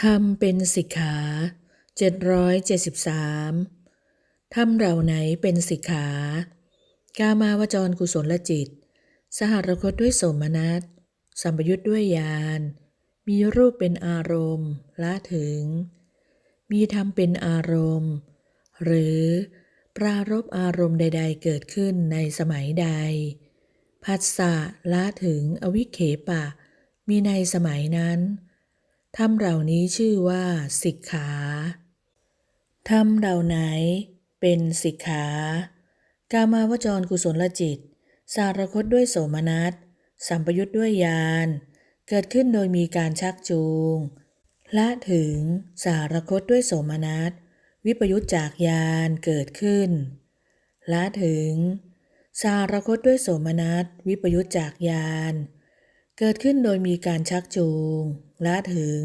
ธรรมเป็นสิกขาเจ็ดร้อยเจ็ดสิบสามธรรมเหล่าไหนเป็นสิกขา กามาวจรกุศลจิต สหรคตด้วยโสมนัส สัมปยุทธ์ด้วยญาณ มีรูปเป็นอารมณ์ ละถึง มีธรรมเป็นอารมณ์ หรือปรารบอารมณ์ใด ๆ เกิดขึ้นในสมัยใดพัสสะละถึงอวิเคปะ มีในสมัยนั้น ธรรมเหล่านี้ชื่อว่าสิกขาธรรมเหล่าไหนเป็นสิกขากามาวจรกุศลจิต สารคตด้วยโสมนัส สัมปยุทธ์ด้วยญาณ เกิดขึ้นโดยมีการชักจูง ละถึงสารคตด้วยโสมนัส วิปยุทธจากญาณเกิดขึ้น ละถึง สารคตด้วยโสมนัส วิปยุทธจากญาณ เกิดขึ้นโดยมีการชักจูง ละถึง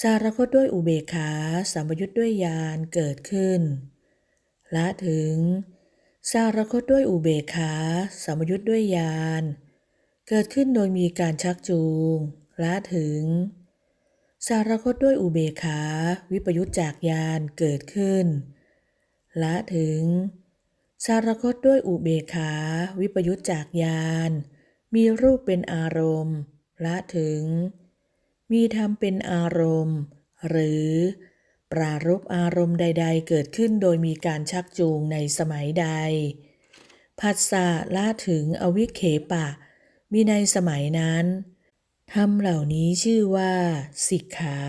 สารคตด้วยอุเบกขาสัมปยุทธ์ด้วยญาณเกิดขึ้น ละถึง สารคตด้วยอุเบกขาสัมปยุทธ์ด้วยญาณเกิดขึ้นโดยมีการชักจูงละถึง สารคตด้วยอุเบกขาวิปยุทธจากญาณเกิดขึ้นละถึง สารคตด้วยอุเบกขาวิปยุทธจากญาณมีรูปเป็นอารมณ์ละถึง มีธรรมเป็นอารมณ์ หรือ ปรารบอารมณ์ใด ๆ เกิดขึ้นโดยมีการชักจูงในสมัยใดผัสสะละถึงอวิเคปะ มีในสมัยนั้นธรรมเหล่านี้ชื่อว่า สิกขา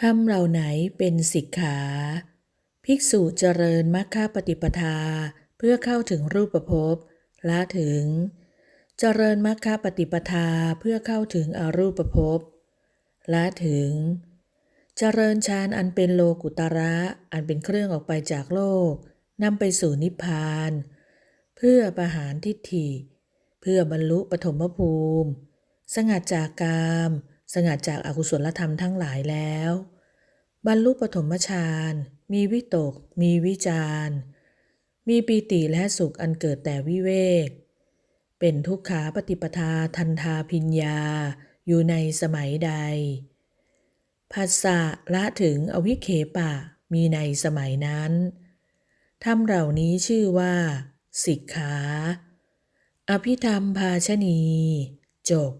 ธรรมเหล่าไหนเป็นสิกขา ภิกษุเจริญมัคคปฏิปทา เพื่อเข้าถึงรูปภพละถึง เจริญมัคคปฏิปทาเพื่อเข้าถึงอรูปภพและถึง เจริญฌานอันเป็นโลกุตระอันเป็นเครื่องออกไปจากโลกนำไปสู่นิพพาน เพื่อประหารทิฏฐิ เพื่อบรรลุปฐมภูมิ สงัดจากกาม สงัดจากอากุศลธรรมทั้งหลายแล้ว บรรลุปฐมฌานมีวิตก มีวิจารมีปีติและสุขอันเกิดแต่วิเวก เป็นทุกขาปฏิปทาทันทาพิญญา อยู่ในสมัยใดภัสสะละถึงอวิเคปะมีในสมัยนั้นธรรมเหล่านี้ชื่อว่า สิกขา อภิธรรมภาชนี จบ